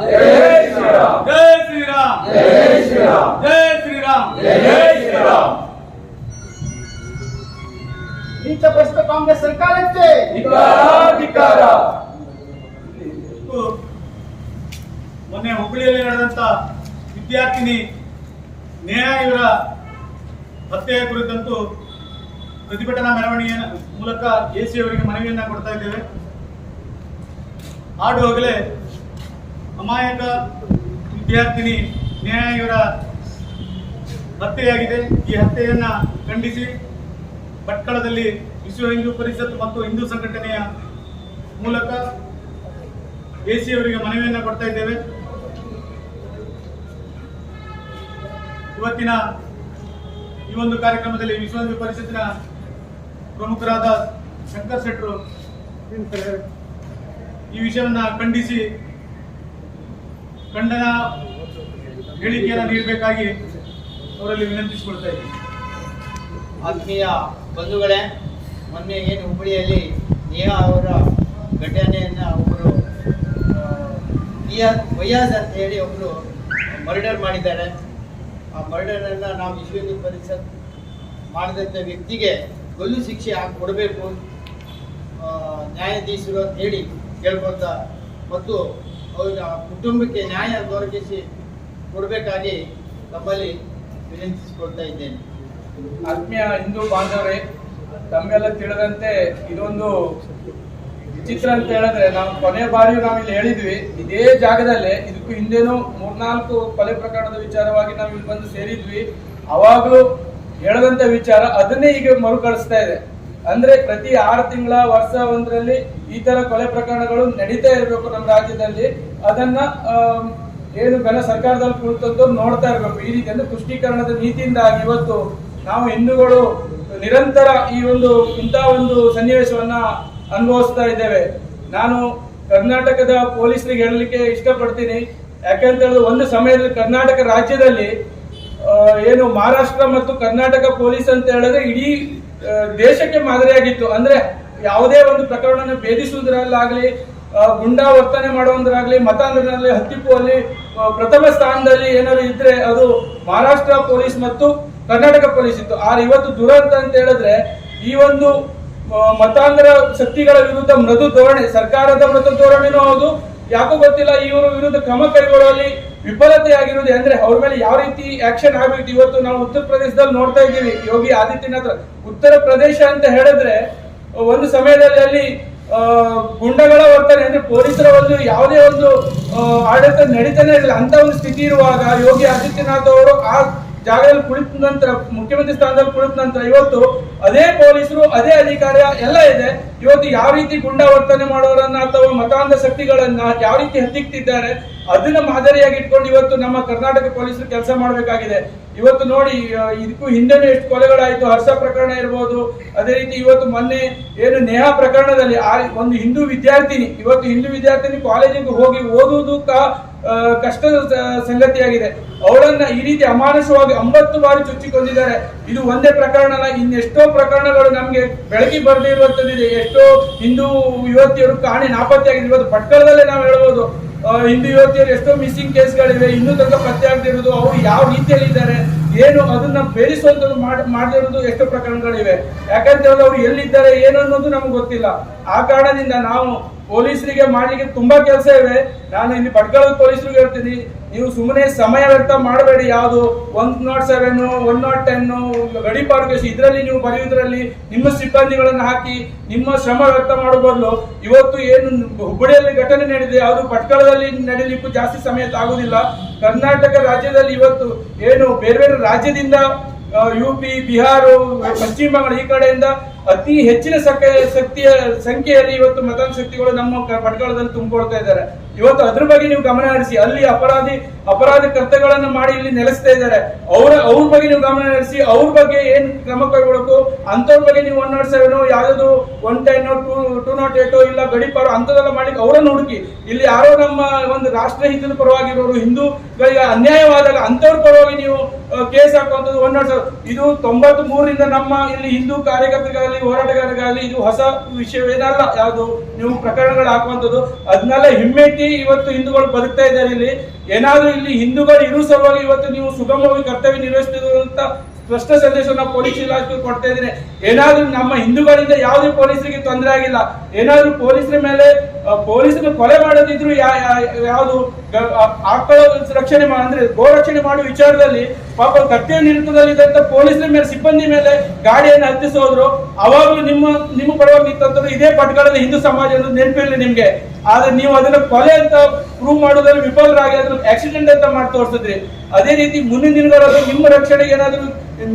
ಜೈ ಶ್ರೀರಾಮ್. ಜೈ ಶ್ರೀರಾಮ್. ಜೈ ಶ್ರೀರಾಮ್. ಜೈ ಶ್ರೀರಾಮ್. ಜೈ ಶ್ರೀರಾಮ್. ನೀಚಪಡಿಸಿದ ಕಾಂಗ್ರೆಸ್ ಸರ್ಕಾರಕ್ಕೆ. ಧಿಕಾರ ಮೊನ್ನೆ ಹುಬ್ಬಳ್ಳಿಯಲ್ಲಿ ನಡೆದಂತ ವಿದ್ಯಾರ್ಥಿನಿ ನೇಹಾ ಇವರ ಹತ್ಯೆಯ ಕುರಿತಂತೂ ಪ್ರತಿಭಟನಾ ಮೆರವಣಿಗೆಯ ಮೂಲಕ ಎಸಿ ಅವರಿಗೆ ಮನವಿಯನ್ನ ಕೊಡ್ತಾ ಇದ್ದೇವೆ. ಆಡುವಾಗಲೇ ಅಮಾಯಕ ವಿದ್ಯಾರ್ಥಿನಿ ನ್ಯಾಯ ಇವರ ಹತ್ಯೆಯಾಗಿದೆ. ಈ ಹತ್ಯೆಯನ್ನು ಖಂಡಿಸಿ ಭಟ್ಕಳದಲ್ಲಿ ವಿಶ್ವ ಹಿಂದೂ ಪರಿಷತ್ ಮತ್ತು ಹಿಂದೂ ಸಂಘಟನೆಯ ಮೂಲಕ ಎಸಿ ಅವರಿಗೆ ಮನವಿಯನ್ನು ಕೊಡ್ತಾ ಇದ್ದೇವೆ. ಇವತ್ತಿನ ಈ ಒಂದು ಕಾರ್ಯಕ್ರಮದಲ್ಲಿ ವಿಶ್ವ ಹಿಂದೂ ಪರಿಷತ್ತಿನ ಪ್ರಮುಖರಾದ ಶಂಕರ್ ಶೆಟ್ರು ಈ ವಿಷಯವನ್ನು ಖಂಡಿಸಿ ಖಂಡನ ಹೇಳಿಕೆಯನ್ನು ನೀಡಬೇಕಾಗಿ ಅವರಲ್ಲಿ ವಿನಂತಿಸಿಕೊಳ್ತಾ ಇದ್ದೀನಿ. ಆತ್ಮೀಯ ಬಂಧುಗಳೇ, ಮೊನ್ನೆ ಏನು ಹುಬ್ಬಳ್ಳಿಯಲ್ಲಿ ನೇಹಾ ಅವರ ಘಟನೆಯನ್ನು ಒಬ್ಬರು ವಯಾಜ್ ಅಂತ ಹೇಳಿ ಒಬ್ಬರು ಮರ್ಡರ್ ಮಾಡಿದ್ದಾರೆ. ಆ ಮರ್ಡರನ್ನು ನಾವು ವಿಶ್ವ ಪರಿಷತ್ ಮಾಡಿದಂಥ ವ್ಯಕ್ತಿಗೆ ಗಲ್ಲು ಶಿಕ್ಷೆ ಹಾಕಿ ಕೊಡಬೇಕು ನ್ಯಾಯಾಧೀಶರು ಅಂತ ಹೇಳಿ ಕೇಳ್ಕೊತ ಮತ್ತು ಅವರ ಕುಟುಂಬಕ್ಕೆ ನ್ಯಾಯ ದೊರಕಿಸಿ ಕೊಡಬೇಕಾಗಿ ತಮ್ಮಲ್ಲಿ ವಿನಂತಿಸಿಕೊಳ್ತಾ ಇದ್ದೇನೆ. ಆತ್ಮೀಯ ಹಿಂದೂ ಬಾಂಧವರೇ, ತಮ್ಮೆಲ್ಲ ತಿಳಿದಂತೆ ಇದೊಂದು ವಿಚಿತ್ರ ಅಂತ ಹೇಳಿದ್ರೆ ನಾವು ಕೊನೆ ಬಾರಿ ನಾವು ಇಲ್ಲಿ ಹೇಳಿದ್ವಿ. ಇದೇ ಜಾಗದಲ್ಲೇ, ಇದಕ್ಕೂ ಹಿಂದೆನೂ ಮೂರ್ನಾಲ್ಕು ಕೊಲೆ ಪ್ರಕರಣದ ವಿಚಾರವಾಗಿ ನಾವು ಇಲ್ಲಿ ಬಂದು ಸೇರಿದ್ವಿ. ಅವಾಗಲೂ ಹೇಳದಂತ ವಿಚಾರ, ಅದನ್ನೇ ಈಗ ಮರುಕಳಿಸ್ತಾ ಇದೆ. ಅಂದ್ರೆ ಪ್ರತಿ ಆರು ತಿಂಗಳ ವರ್ಷ ಒಂದರಲ್ಲಿ ಈ ತರ ಕೊಲೆ ಪ್ರಕರಣಗಳು ನಡೀತಾ ಇರಬೇಕು ನಮ್ಮ ರಾಜ್ಯದಲ್ಲಿ. ಅದನ್ನ ಏನು ಬೆಲೆ ಸರ್ಕಾರದಲ್ಲಿ ಕುಳಿತದ್ದು ನೋಡ್ತಾ ಇರಬೇಕು. ಈ ರೀತಿ ಅಂದ್ರೆ ತುಷ್ಟೀಕರಣದ ನೀತಿಯಿಂದಾಗಿ ಇವತ್ತು ನಾವು ಹಿಂದೂಗಳು ನಿರಂತರ ಈ ಒಂದು ಇಂಥ ಒಂದು ಸನ್ನಿವೇಶವನ್ನ ಅನುಭವಿಸ್ತಾ ಇದ್ದೇವೆ. ನಾನು ಕರ್ನಾಟಕದ ಪೊಲೀಸರಿಗೆ ಹೇಳಲಿಕ್ಕೆ ಇಷ್ಟಪಡ್ತೀನಿ. ಯಾಕೆಂತ ಹೇಳಿದ್ರೆ ಒಂದು ಸಮಯದಲ್ಲಿ ಕರ್ನಾಟಕ ರಾಜ್ಯದಲ್ಲಿ ಏನು ಮಹಾರಾಷ್ಟ್ರ ಮತ್ತು ಕರ್ನಾಟಕ ಪೊಲೀಸ್ ಅಂತ ಹೇಳಿದ್ರೆ ಇಡೀ ದೇಶಕ್ಕೆ ಮಾದರಿಯಾಗಿತ್ತು. ಅಂದ್ರೆ ಯಾವುದೇ ಒಂದು ಪ್ರಕರಣವನ್ನು ಭೇದಿಸುವುದರಲ್ಲಾಗಲಿ ಗುಂಡಾ ವರ್ತನೆ ಮಾಡುವುದರಾಗಲಿ ಮತಾಂಧರಲ್ಲಿ ಹತ್ತಿಪ್ಪುವಲ್ಲಿ ಪ್ರಥಮ ಸ್ಥಾನದಲ್ಲಿ ಏನಾದ್ರು ಇದ್ರೆ ಅದು ಮಹಾರಾಷ್ಟ್ರ ಪೊಲೀಸ್ ಮತ್ತು ಕರ್ನಾಟಕ ಪೊಲೀಸ್ ಇತ್ತು. ಆದ್ರೆ ಇವತ್ತು ದುರಂತ ಅಂತ ಹೇಳಿದ್ರೆ ಈ ಒಂದು ಮತಾಂಧ್ರ ಮತಾಂಧರ ಶಕ್ತಿಗಳ ವಿರುದ್ಧ ಮೃದು ಧೋರಣೆ, ಸರ್ಕಾರದ ಮೃದು ಧೋರಣೆನೂ ಹೌದು. ಯಾಕೋ ಗೊತ್ತಿಲ್ಲ ಇವರ ವಿರುದ್ಧ ಕ್ರಮ ಕೈಗೊಳ್ಳುವಲ್ಲಿ ವಿಫಲತೆ ಆಗಿರೋದು ಅಂದ್ರೆ ಅವ್ರ ಮೇಲೆ ಯಾವ ರೀತಿ ಆಕ್ಷನ್ ಆಗ್ಬೇಕು? ಇವತ್ತು ನಾವು ಉತ್ತರ ಪ್ರದೇಶದಲ್ಲಿ ನೋಡ್ತಾ ಇದ್ದೀವಿ. ಯೋಗಿ ಆದಿತ್ಯನಾಥ್ ಉತ್ತರ ಪ್ರದೇಶ ಅಂತ ಹೇಳಿದ್ರೆ, ಒಂದು ಸಮಯದಲ್ಲಿ ಅಲ್ಲಿ ಗುಂಡಗಳ ವರ್ತನೆ ಅಂದ್ರೆ ಪೊಲೀಸರ ಒಂದು ಯಾವುದೇ ಒಂದು ಆಡಳಿತ ನಡೀತಾನೆ ಇರಲಿಲ್ಲ. ಅಂತ ಒಂದು ಸ್ಥಿತಿ ಇರುವಾಗ ಯೋಗಿ ಆದಿತ್ಯನಾಥ್ ಅವರು ಆ ಜಾಗದಲ್ಲಿ ಕುಳಿತ ನಂತರ ಮುಖ್ಯಮಂತ್ರಿ ಸ್ಥಾನದಲ್ಲಿ ಕುಳಿತ ನಂತರ ಇವತ್ತು ಅದೇ ಪೊಲೀಸರು ಅದೇ ಅಧಿಕಾರ ಎಲ್ಲ ಇದೆ. ಇವತ್ತು ಯಾವ ರೀತಿ ಗುಂಡ ವರ್ತನೆ ಮಾಡೋರನ್ನ ಅಥವಾ ಮತಾಂಧ ಶಕ್ತಿಗಳನ್ನ ಯಾವ ರೀತಿ ಹತ್ತಿಕ್ತಿದ್ದಾರೆ ಅದನ್ನ ಮಾದರಿಯಾಗಿ ಇಟ್ಕೊಂಡು ಇವತ್ತು ನಮ್ಮ ಕರ್ನಾಟಕ ಪೊಲೀಸರು ಕೆಲಸ ಮಾಡಬೇಕಾಗಿದೆ. ಇವತ್ತು ನೋಡಿ ಇದಕ್ಕೂ ಹಿಂದೆನೂ ಎಷ್ಟು ಕೊಲೆಗಳಾಯಿತು. ಹರ್ಷ ಪ್ರಕರಣ ಇರ್ಬೋದು. ಅದೇ ರೀತಿ ಇವತ್ತು ಮೊನ್ನೆ ಏನು ನೇಹಾ ಪ್ರಕರಣದಲ್ಲಿ ಆ ಒಂದು ಹಿಂದೂ ವಿದ್ಯಾರ್ಥಿನಿ ಇವತ್ತು ಹಿಂದೂ ವಿದ್ಯಾರ್ಥಿನಿ ಕಾಲೇಜಿಗೆ ಹೋಗಿ ಓದುವುದು ಕ- ಆ, ಕಷ್ಟದ ಸಂಗತಿಯಾಗಿದೆ. ಅವಳನ್ನ ಈ ರೀತಿ ಅಮಾನುಷವಾಗಿ ಒಂಬತ್ತು ಬಾರಿ ಚುಚ್ಚಿಕೊಂಡಿದ್ದಾರೆ. ಇದು ಒಂದೇ ಪ್ರಕರಣ ಅಲ್ಲ, ಇನ್ನೆಷ್ಟೋ ಪ್ರಕರಣಗಳು ನಮ್ಗೆ ಬೆಳಕಿ ಬರದೇ ಇರುವಂತದ್ದಿದೆ ಎಷ್ಟೋ ಹಿಂದೂ ಯುವತಿಯರು ಕಾಣೆ ನಾಪತ್ತೆಯಾಗಿದೆ ಇವತ್ತು ಪಟ್ಟಣದಲ್ಲೇ ನಾವು ಹೇಳ್ಬೋದು. ಹಿಂದೂ ಯುವತಿಯರು ಎಷ್ಟೋ ಮಿಸ್ಸಿಂಗ್ ಕೇಸ್ಗಳಿವೆ ಇನ್ನೂ ತನಕ ಪತ್ತೆ ಆಗದಿರೋದು ಅವರು ಯಾವ ರೀತಿಯಲ್ಲಿ ಇದ್ದಾರೆ? ಏನು ಅದನ್ನ ಬೇರಿಸುವಂತದ್ದು ಮಾಡದಿರೋದು ಮಾಡದೇ ಎಷ್ಟೋ ಪ್ರಕರಣಗಳಿವೆ. ಯಾಕಂತ ಹೇಳಿದ್ರೆ ಅವ್ರು ಎಲ್ಲಿದ್ದಾರೆ ಏನು ಅನ್ನೋದು ನಮ್ಗೆ ಗೊತ್ತಿಲ್ಲ. ಆ ಕಾರಣದಿಂದ ನಾವು ಪೊಲೀಸರಿಗೆ ಮಾಡ್ಲಿಕ್ಕೆ ತುಂಬಾ ಕೆಲಸ ಇವೆ ನಾನು ಇಲ್ಲಿ ಪಟ್ಕಳದ ಪೊಲೀಸರಿಗೆ ಹೇಳ್ತೀನಿ, ನೀವು ಸುಮ್ಮನೆ ಸಮಯ ವ್ಯರ್ಥ ಮಾಡಬೇಡಿ. ಯಾವುದು one nought seven one nought ten ಗಡಿ ಇದರಲ್ಲಿ ನೀವು ಬರೆಯುವುದರಲ್ಲಿ ನಿಮ್ಮ ಸಿಬ್ಬಂದಿಗಳನ್ನು ಹಾಕಿ ನಿಮ್ಮ ಶ್ರಮ ವ್ಯರ್ಥ ಮಾಡುವ ಇವತ್ತು ಏನು ಹುಬ್ಬಳ್ಳಿಯಲ್ಲಿ ಘಟನೆ ನಡೆದಿದೆ ಅದು ಪಟ್ಕಳದಲ್ಲಿ ನಡೀಲಿಕ್ಕೂ ಜಾಸ್ತಿ ಸಮಯ ಆಗುದಿಲ್ಲ ಕರ್ನಾಟಕ ರಾಜ್ಯದಲ್ಲಿ ಇವತ್ತು ಏನು ಬೇರೆ ಬೇರೆ ರಾಜ್ಯದಿಂದ ಯು ಪಿ ಬಿಹಾರ ಪಶ್ಚಿಮ ಬಂಗಾಳ ಈ ಕಡೆಯಿಂದ ಅತಿ ಹೆಚ್ಚಿನ ಸಕ ಶಕ್ತಿಯ ಸಂಖ್ಯೆಯಲ್ಲಿ ಇವತ್ತು ಮತಾನ್ ಶಕ್ತಿಗಳು ನಮ್ಮ ಪಟ್ಕಳದಲ್ಲಿ ತುಂಬಿಕೊಳ್ತಾ ಇದ್ದಾರೆ. ಇವತ್ತು ಅದ್ರ ಬಗ್ಗೆ ನೀವು ಗಮನ ಹರಿಸಿ, ಅಲ್ಲಿ ಅಪರಾಧಿ ಅಪರಾಧ ಕೃತ್ಯಗಳನ್ನು ಮಾಡಿ ಇಲ್ಲಿ ನೆಲೆಸ್ತಾ ಇದ್ದಾರೆ. ಅವರ, ಅವ್ರ ಬಗ್ಗೆ ನೀವು ಗಮನ ನಡೆಸಿ ಅವ್ರ ಬಗ್ಗೆ ಏನ್ ಕ್ರಮ ಕೈಗೊಳ್ಳಬೇಕು ಅಂತವ್ರ ಬಗ್ಗೆ ನೀವು ಒನ್ ನಾಟ್ ಸೆವೆನ್ ಯಾವ್ದು one ten two two nought eight ಇಲ್ಲ ಗಡಿಪಾರು ಅಂತದೆಲ್ಲ ಮಾಡಿ ಅವರನ್ನು ಹುಡುಕಿ. ಇಲ್ಲಿ ಯಾರೋ ನಮ್ಮ ಒಂದು ರಾಷ್ಟ್ರ ಹಿತದ ಪರವಾಗಿರೋರು, ಹಿಂದೂಗಳಿಗೆ ಅನ್ಯಾಯವಾದಾಗ ಅಂತವ್ರ ಪರವಾಗಿ ನೀವು ಕೇಸ್ ಹಾಕುವಂಥದ್ದು ಒನ್ ನಾಟ್ ಸೆವೆನ್ ಇದು ತೊಂಬತ್ ಮೂರರಿಂದ ನಮ್ಮ ಇಲ್ಲಿ ಹಿಂದೂ ಕಾರ್ಯಕರ್ತರಿಗಾಗಲಿ, ಹೋರಾಟಗಾರರಿಗಾಗಲಿ ಇದು ಹೊಸ ವಿಷಯವೇನಲ್ಲ. ಯಾವುದು, ನೀವು ಪ್ರಕರಣಗಳು ಹಾಕುವಂಥದ್ದು. ಅದನ್ನೆಲ್ಲ ಹಿಮ್ಮೆಟ್ಟಿ ಇವತ್ತು ಹಿಂದೂಗಳು ಬದುಕ್ತಾ ಇದ್ದಾರೆ ಇಲ್ಲಿ. ಏನಾದ್ರೂ ಇಲ್ಲಿ ಹಿಂದೂಗಳು ಇರೋ ಸಲುವಾಗಿ ಇವತ್ತು ನೀವು ಸುಗಮವಾಗಿ ಕರ್ತವ್ಯ ನಿರ್ವಹಿಸ್ತಿದ್ರು ಅಂತ ಸ್ಪಷ್ಟ ಸಂದೇಶವನ್ನು ಪೊಲೀಸ್ ಇಲಾಖೆ ಕೊಡ್ತಾ ಇದ್ದೀನಿ ಏನಾದ್ರೂ ನಮ್ಮ ಹಿಂದೂಗಳಿಂದ ಯಾವುದೇ ಪೊಲೀಸರಿಗೆ ತೊಂದರೆ ಆಗಿಲ್ಲ. ಏನಾದ್ರೂ ಪೊಲೀಸರ ಮೇಲೆ ಪೊಲೀಸರು ಕೊಲೆ ಮಾಡೋದಿದ್ರು ಯಾವುದು ಆಕಳ ರಕ್ಷಣೆ ಅಂದ್ರೆ ಗೋ ರಕ್ಷಣೆ ಮಾಡುವ ವಿಚಾರದಲ್ಲಿ ಪಾಪ ಕರ್ತವ್ಯ ನಿರತದಲ್ಲಿದ್ದಂತ ಪೊಲೀಸರ ಮೇಲೆ, ಸಿಬ್ಬಂದಿ ಮೇಲೆ ಗಾಡಿಯನ್ನು ಹತ್ತಿಸೋದ್ರು. ಅವಾಗಲೂ ನಿಮ್ಮ ನಿಮ್ಮ ಪರವಾಗಿ ಇದೇ ಪಟ್ಗಳಲ್ಲಿ ಹಿಂದೂ ಸಮಾಜ ನೆನಪಿರಲಿ ನಿಮ್ಗೆ. ಆದ್ರೆ ನೀವು ಅದನ್ನ ಕೊಲೆ ಅಂತ ಪ್ರೂವ್ ಮಾಡೋದ್ರಲ್ಲಿ ವಿಫಲರಾಗಿ ಅದ್ರ ಆಕ್ಸಿಡೆಂಟ್ ಅಂತ ಮಾಡಿ ತೋರಿಸಿದ್ರಿ, ಅದೇ ರೀತಿ ಮುಂದಿನ ದಿನಗಳಲ್ಲಿ ನಿಮ್ಮ ರಕ್ಷಣೆಗೆ ಏನಾದರೂ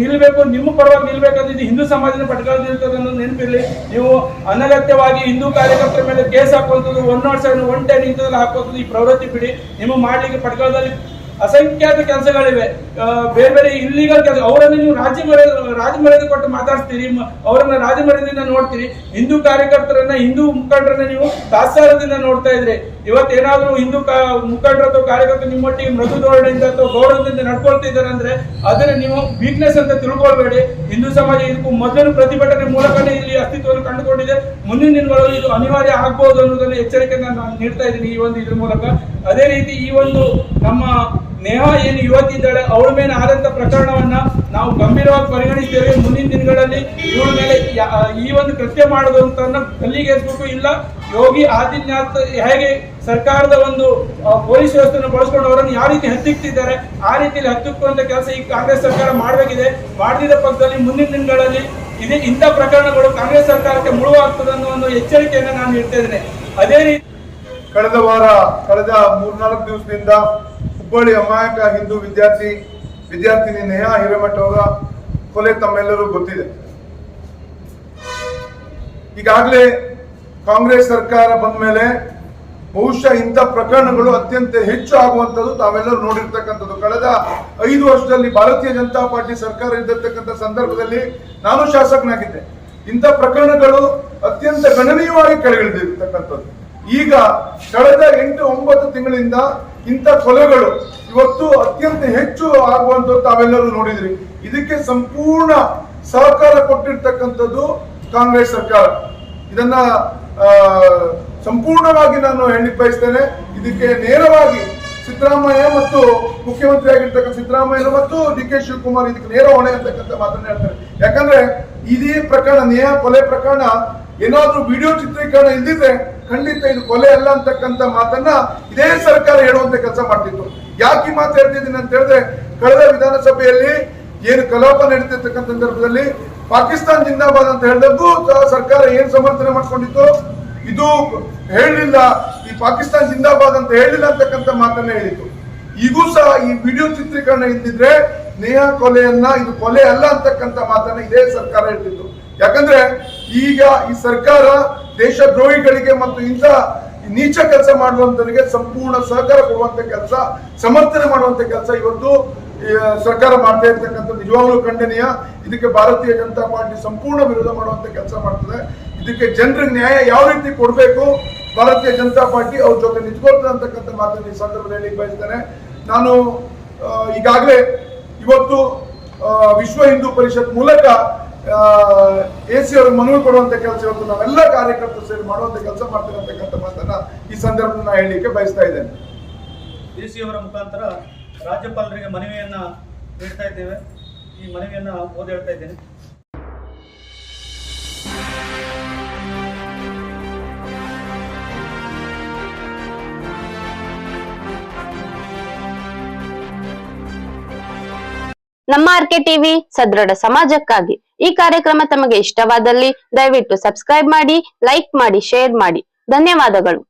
ನಿಲ್ಬೇಕು, ನಿಮ್ಮ ಪರವಾಗಿ ನಿಲ್ಬೇಕಂದ್ರೆ ಇದು ಹಿಂದೂ ಸಮಾಜದ ಪಟ್ಕೊಳ್ಳೋದಿರ್ತದನ್ನು ನೆನಪಿರಲಿ. ನೀವು ಅನಗತ್ಯವಾಗಿ ಹಿಂದೂ ಕಾರ್ಯಕರ್ತರ ಮೇಲೆ ಕೇಸ್ ಹಾಕುವಂಥದ್ದು one nought seven one ten ಇಂಥದ್ದು ಹಾಕುವಂಥದ್ದು ಈ ಪ್ರವೃತ್ತಿ ಬಿಡಿ. ನಿಮ್ಮ ಮಾಡ್ಲಿಕ್ಕೆ ಪಟ್ಕೊಳ್ಳೋದಲ್ಲಿ ಅಸಂಖ್ಯಾತ ಕೆಲಸಗಳಿವೆ. ಬೇರೆ ಬೇರೆ ಇಲ್ಲಿಗಲ್ ಕೆಲಸ ಅವರನ್ನು ನೀವು ರಾಜ್ಯ ಮರ್ಯಾದೆ ರಾಜ್ಯ ಮರ್ಯಾದೆ ಕೊಟ್ಟು ಮಾತಾಡ್ತೀರಿ ಅವರನ್ನ ರಾಜ ನೋಡ್ತೀರಿ. ಹಿಂದೂ ಕಾರ್ಯಕರ್ತರನ್ನ, ಹಿಂದೂ ಮುಖಂಡರನ್ನ ನೀವು ತಾತ್ಸಾರದಿಂದ ನೋಡ್ತಾ ಇದ್ರಿ ಇವತ್ತೇನಾದ್ರೂ ಹಿಂದೂ ಕಾ ಮುಖಂಡರು ಅಥವಾ ಕಾರ್ಯಕರ್ತರು ನಿಮ್ಮೊಟ್ಟಿಗೆ ಮೃದು ಧೋರಣೆಯಿಂದ ಅಥವಾ ಗೌರವದಿಂದ ನಡ್ಕೊಳ್ತಿದ್ದಾರೆ ಅಂದ್ರೆ ಅದನ್ನ ನೀವು ವೀಕ್ನೆಸ್ ಅಂತ ತಿಳ್ಕೊಳ್ಬೇಡಿ. ಹಿಂದೂ ಸಮಾಜ ಇದಕ್ಕೂ ಮೊದಲು ಪ್ರತಿಭಟನೆ ಮೂಲಕನೇ ಇಲ್ಲಿ ಅಸ್ತಿತ್ವವನ್ನು ಕಂಡುಕೊಂಡಿದೆ. ಮುಂದಿನ ದಿನಗಳಲ್ಲಿ ಇದು ಅನಿವಾರ್ಯ ಆಗ್ಬಹುದು ಅನ್ನೋದನ್ನ ಎಚ್ಚರಿಕೆಯನ್ನು ನಾನು ನೀಡ್ತಾ ಇದ್ದೀನಿ ಈ ಒಂದು ಇದ್ರ ಮೂಲಕ. ಅದೇ ರೀತಿ ಈ ಒಂದು ನಮ್ಮ ನೇಹ ಏನು ಯುವತಿ ಇದ್ದಾಳೆ ಅವಳ ಮೇಲೆ ಆದಂತ ಪ್ರಕರಣವನ್ನ ನಾವು ಗಂಭೀರವಾಗಿ ಪರಿಗಣಿಸ್ತೇವೆ. ಮುಂದಿನ ದಿನಗಳಲ್ಲಿ ಇವಳ ಮೇಲೆ ಈ ಒಂದು ಕೃತ್ಯ ಮಾಡೋದಂತ ಕಲ್ಲಿಗೆ ಇಲ್ಲ ಯೋಗಿ ಆದಿತ್ಯನಾಥ್ ಹೇಗೆ ಸರ್ಕಾರದ ಒಂದು ಪೊಲೀಸ್ ವ್ಯವಸ್ಥೆಯನ್ನು ಬಳಸ್ಕೊಂಡು ಅವರನ್ನು ಯಾವ ರೀತಿ ಹತ್ತಿಕ್ತಿದ್ದಾರೆ, ಆ ರೀತಿಯಲ್ಲಿ ಹತ್ತಿಕ್ಕುವಂತ ಕೆಲಸ ಈ ಕಾಂಗ್ರೆಸ್ ಸರ್ಕಾರ ಮಾಡಬೇಕಿದೆ. ಮಾಡಿದ ಪಕ್ಕದಲ್ಲಿ ಮುಂದಿನ ದಿನಗಳಲ್ಲಿ ಇದೇ, ಇಂಥ ಪ್ರಕರಣಗಳು ಕಾಂಗ್ರೆಸ್ ಸರ್ಕಾರಕ್ಕೆ ಮುಳುವಾಗ್ತದೆ ಅನ್ನೋ ಒಂದು ಎಚ್ಚರಿಕೆಯನ್ನು ನಾನು ನೀಡ್ತಾ ಇದ್ದೇನೆ. ಅದೇ ರೀತಿ ಕಳೆದ ವಾರ, ಕಳೆದ ಮೂರ್ನಾಲ್ಕು ದಿವಸದಿಂದ ಹುಬ್ಬಳ್ಳಿ ಅಮಾಯಕ ಹಿಂದೂ ವಿದ್ಯಾರ್ಥಿ, ವಿದ್ಯಾರ್ಥಿನಿ ನೇಹಾ ಹಿರೇಮಠ ಅವರ ಕೊಲೆ ತಮ್ಮೆಲ್ಲರೂ ಗೊತ್ತಿದೆ. ಈಗಾಗಲೇ ಕಾಂಗ್ರೆಸ್ ಸರ್ಕಾರ ಬಂದ ಮೇಲೆ ಬಹುಶಃ ಇಂಥ ಪ್ರಕರಣಗಳು ಅತ್ಯಂತ ಹೆಚ್ಚು ಆಗುವಂಥದ್ದು ತಾವೆಲ್ಲರೂ ನೋಡಿರ್ತಕ್ಕಂಥದ್ದು. ಕಳೆದ ಐದು ವರ್ಷದಲ್ಲಿ ಭಾರತೀಯ ಜನತಾ ಪಾರ್ಟಿ ಸರ್ಕಾರ ಇದ್ದಿರ್ತಕ್ಕಂಥ ಸಂದರ್ಭದಲ್ಲಿ ನಾನು ಶಾಸಕನಾಗಿದ್ದೆ. ಇಂಥ ಪ್ರಕರಣಗಳು ಅತ್ಯಂತ ಗಣನೀಯವಾಗಿ ಕೆಳಗಿಳಿದಿರ್ತಕ್ಕಂಥದ್ದು. ಈಗ ಕಳೆದ ಎಂಟು ಒಂಬತ್ತು ತಿಂಗಳಿಂದ ಇಂಥ ಕೊಲೆಗಳು ಇವತ್ತು ಅತ್ಯಂತ ಹೆಚ್ಚು ಆಗುವಂಥದ್ದು ತಾವೆಲ್ಲರೂ ನೋಡಿದ್ರಿ. ಇದಕ್ಕೆ ಸಂಪೂರ್ಣ ಸಹಕಾರ ಕೊಟ್ಟಿರ್ತಕ್ಕಂಥದ್ದು ಕಾಂಗ್ರೆಸ್ ಸರ್ಕಾರ. ಇದನ್ನ ಸಂಪೂರ್ಣವಾಗಿ ನಾನು ಹೇಳಲಿಕ್ಕೆ ಬಯಸ್ತೇನೆ. ಇದಕ್ಕೆ ನೇರವಾಗಿ ಸಿದ್ದರಾಮಯ್ಯ ಮತ್ತು ಮುಖ್ಯಮಂತ್ರಿ ಆಗಿರ್ತಕ್ಕಂಥ ಸಿದ್ದರಾಮಯ್ಯ ಮತ್ತು ಡಿ ಕೆ ಶಿವಕುಮಾರ್ ಇದಕ್ಕೆ ನೇರ ಹೊಣೆ ಅಂತಕ್ಕಂಥ ಮಾತನ್ನ ಹೇಳ್ತಾರೆ. ಯಾಕಂದ್ರೆ ಇದೇ ಪ್ರಕರಣ ನೇಹ ಕೊಲೆ ಪ್ರಕರಣ, ಏನಾದ್ರೂ ವಿಡಿಯೋ ಚಿತ್ರೀಕರಣ ಇಲ್ದಿದ್ರೆ ಖಂಡಿತ ಇದು ಕೊಲೆ ಅಲ್ಲ ಅಂತಕ್ಕಂಥ ಮಾತನ್ನ ಇದೇ ಸರ್ಕಾರ ಹೇಳುವಂತ ಕೆಲಸ ಮಾಡ್ತಿತ್ತು. ಯಾಕೆ ಈ ಮಾತು ಹೇಳ್ತಿದ್ದೀನಿ ಅಂತ ಹೇಳಿದ್ರೆ, ಕಳೆದ ವಿಧಾನಸಭೆಯಲ್ಲಿ ಏನು ಕಲಾಪ ನಡೀತಿರ್ತಕ್ಕಂಥ ಸಂದರ್ಭದಲ್ಲಿ ಪಾಕಿಸ್ತಾನ್ ಜಿಂದಾಬಾದ್ ಅಂತ ಹೇಳಿದಕ್ಕೂ ಸರ್ಕಾರ ಏನ್ ಸಮರ್ಥನೆ ಮಾಡ್ಕೊಂಡಿತ್ತು ಇದು ಹೇಳಲಿಲ್ಲ ಈ ಪಾಕಿಸ್ತಾನ್ ಜಿಂದಾಬಾದ್ ಅಂತ ಹೇಳಿಲ್ಲ ಅಂತಕ್ಕಂಥ ಮಾತನ್ನ ಹೇಳಿತ್ತು. ಈಗೂ ಸಹ ಈ ವಿಡಿಯೋ ಚಿತ್ರೀಕರಣ ಇದ್ದಿದ್ರೆ ನೇಹಾ ಕೊಲೆಯನ್ನ ಇದು ಕೊಲೆ ಅಲ್ಲ ಅಂತಕ್ಕಂಥ ಮಾತನ್ನ ಇದೇ ಸರ್ಕಾರ ಹೇಳ್ತಿತ್ತು. ಯಾಕಂದ್ರೆ ಈಗ ಈ ಸರ್ಕಾರ ದೇಶದ್ರೋಹಿಗಳಿಗೆ ಮತ್ತು ಇಂಥ ನೀಚ ಕೆಲಸ ಮಾಡುವಂತವರಿಗೆ ಸಂಪೂರ್ಣ ಸಹಕಾರ ಕೊಡುವಂತ ಕೆಲಸ, ಸಮರ್ಥನೆ ಮಾಡುವಂತ ಕೆಲಸ ಇವತ್ತು ಸರ್ಕಾರ ಮಾಡ್ತಾ ಇರ್ತಕ್ಕಂಥ ನಿಜವಾಗ್ಲೂ ಖಂಡನೀಯ. ಇದಕ್ಕೆ ಭಾರತೀಯ ಜನತಾ ಪಾರ್ಟಿ ಸಂಪೂರ್ಣ ವಿರೋಧ ಮಾಡುವಂತ ಕೆಲಸ ಮಾಡ್ತದೆ. ಇದಕ್ಕೆ ಜನರಿಗೆ ನ್ಯಾಯ ಯಾವ ರೀತಿ ಕೊಡಬೇಕು? ಭಾರತೀಯ ಜನತಾ ಪಾರ್ಟಿ ಅವ್ರ ಜೊತೆ ನಿಂತ್ಕೊಳ್ತದೆ ಅಂತಕ್ಕಂಥ ಮಾತನ್ನು ಈ ಸಂದರ್ಭದಲ್ಲಿ ಬಯಸ್ತೇನೆ. ನಾನು ಈಗಾಗಲೇ ಇವತ್ತು ವಿಶ್ವ ಹಿಂದೂ ಪರಿಷತ್ ಮೂಲಕ ಎ ಸಿ ಅವ್ರಿಗೆ ಮನವಿ ಕೊಡುವಂತ ಕೆಲಸ ಇವತ್ತು ನಾವೆಲ್ಲ ಕಾರ್ಯಕರ್ತರು ಸೇರಿ ಮಾಡುವಂತ ಕೆಲಸ ಅಂತಕ್ಕಂಥ ಮಾತನ್ನ ಈ ಸಂದರ್ಭದಲ್ಲಿ ನಾನು ಹೇಳಲಿಕ್ಕೆ ಬಯಸ್ತಾ ಇದ್ದೇನೆ. ಎ ಸಿ ಅವರ ಮುಖಾಂತರ ರಾಜ್ಯಪಾಲರಿಗೆ ಮನವಿಯನ್ನ ನೀಡ್ತಾ ಇದ್ದೇವೆ. ಈ ಮನವಿಯನ್ನ ಹೇಳ್ತಾ ಇದ್ದೇನೆ. ನಮ್ಮ ಆರ್ಕೆ ಟಿವಿ ಸದೃಢ ಸಮಾಜಕ್ಕಾಗಿ ಈ ಕಾರ್ಯಕ್ರಮ ತಮಗೆ ಇಷ್ಟವಾದಲ್ಲಿ ದಯವಿಟ್ಟು ಸಬ್ಸ್ಕ್ರೈಬ್ ಮಾಡಿ, ಲೈಕ್ ಮಾಡಿ, ಶೇರ್ ಮಾಡಿ. ಧನ್ಯವಾದಗಳು.